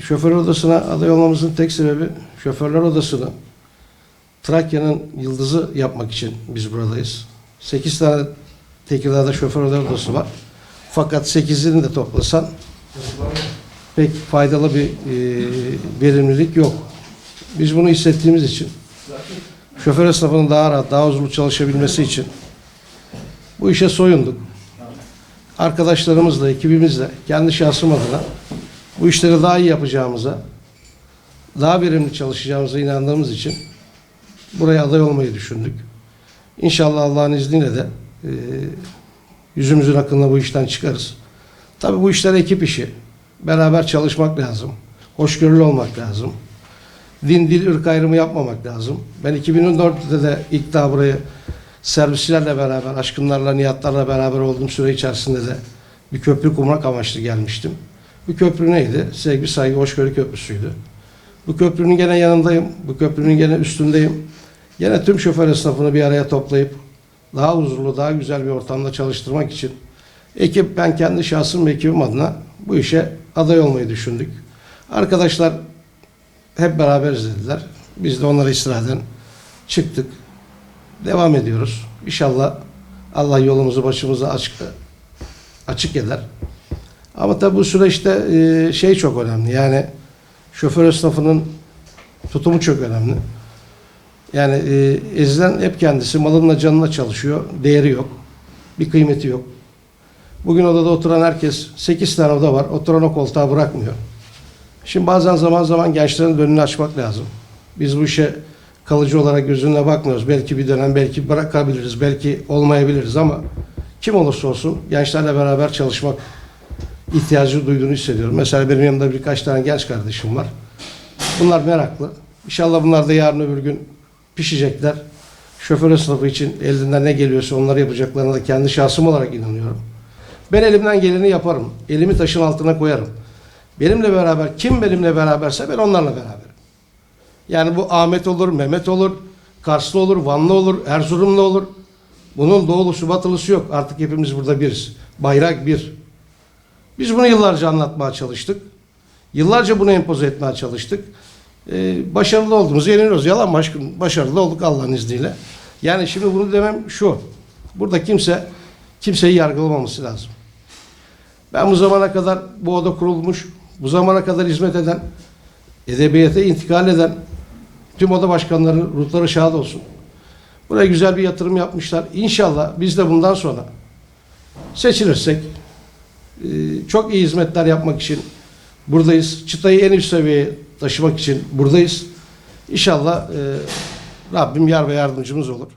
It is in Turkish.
Şoför odasına aday olmamızın tek sebebi şoförler odasını Trakya'nın yıldızı yapmak için biz buradayız. 8 tane Tekirdağ'da şoförler odası var. Fakat 8'ini de toplasan pek faydalı bir e, verimlilik yok. Biz bunu hissettiğimiz için şoför esnafının daha rahat, daha huzurlu çalışabilmesi için bu işe soyunduk. Arkadaşlarımızla, ekibimizle, kendi şahsım adına bu işleri daha iyi yapacağımıza, daha verimli çalışacağımıza inandığımız için buraya aday olmayı düşündük. İnşallah Allah'ın izniyle de e, yüzümüzün akınla bu işten çıkarız. Tabii bu işler ekip işi. Beraber çalışmak lazım. Hoşgörülü olmak lazım. Din, dil, ırk ayrımı yapmamak lazım. Ben 2014'te de ilk daha buraya servislerle beraber, aşkınlarla, niyatlarla beraber olduğum süre içerisinde de bir köprü kurmak amaçlı gelmiştim. Bu köprü neydi? Sevgi, saygı, hoşgörü köprüsüydü. Bu köprünün gene yanındayım. Bu köprünün gene üstündeyim. Gene tüm şoför esnafını bir araya toplayıp daha huzurlu, daha güzel bir ortamda çalıştırmak için ekip, ben kendi şahsım ve ekibim adına bu işe aday olmayı düşündük. Arkadaşlar hep beraber izlediler. Biz de onlara istirahaten çıktık. Devam ediyoruz. İnşallah Allah yolumuzu başımıza açık, açık eder. Ama tabi bu süreçte e, şey çok önemli. Yani şoför esnafının tutumu çok önemli. Yani e, ezilen hep kendisi malınla canına çalışıyor. Değeri yok. Bir kıymeti yok. Bugün odada oturan herkes 8 tane oda var. Oturan o koltuğa bırakmıyor. Şimdi bazen zaman zaman gençlerin önünü açmak lazım. Biz bu işe kalıcı olarak gözünle bakmıyoruz. Belki bir dönem belki bırakabiliriz, belki olmayabiliriz ama kim olursa olsun gençlerle beraber çalışmak ihtiyacı duyduğunu hissediyorum. Mesela benim yanımda birkaç tane genç kardeşim var. Bunlar meraklı. İnşallah bunlar da yarın öbür gün pişecekler. Şoför sınıfı için elinden ne geliyorsa onları yapacaklarına da kendi şahsım olarak inanıyorum. Ben elimden geleni yaparım. Elimi taşın altına koyarım. Benimle beraber, kim benimle beraberse ben onlarla beraberim. Yani bu Ahmet olur, Mehmet olur, Karslı olur, Vanlı olur, Erzurumlu olur. Bunun doğulusu, batılısı yok. Artık hepimiz burada biriz. Bayrak bir. Biz bunu yıllarca anlatmaya çalıştık. Yıllarca bunu empoze etmeye çalıştık. Ee, başarılı olduğumuzu yeniliyoruz. Yalan mı aşkım? Başarılı olduk Allah'ın izniyle. Yani şimdi bunu demem şu. Burada kimse kimseyi yargılamaması lazım. Ben bu zamana kadar bu oda kurulmuş, bu zamana kadar hizmet eden, edebiyata intikal eden tüm oda başkanları ruhları şad olsun. Buraya güzel bir yatırım yapmışlar. İnşallah biz de bundan sonra seçilirsek e, çok iyi hizmetler yapmak için buradayız. Çıtayı en üst seviyeye taşımak için buradayız. İnşallah e, Rabbim yar ve yardımcımız olur.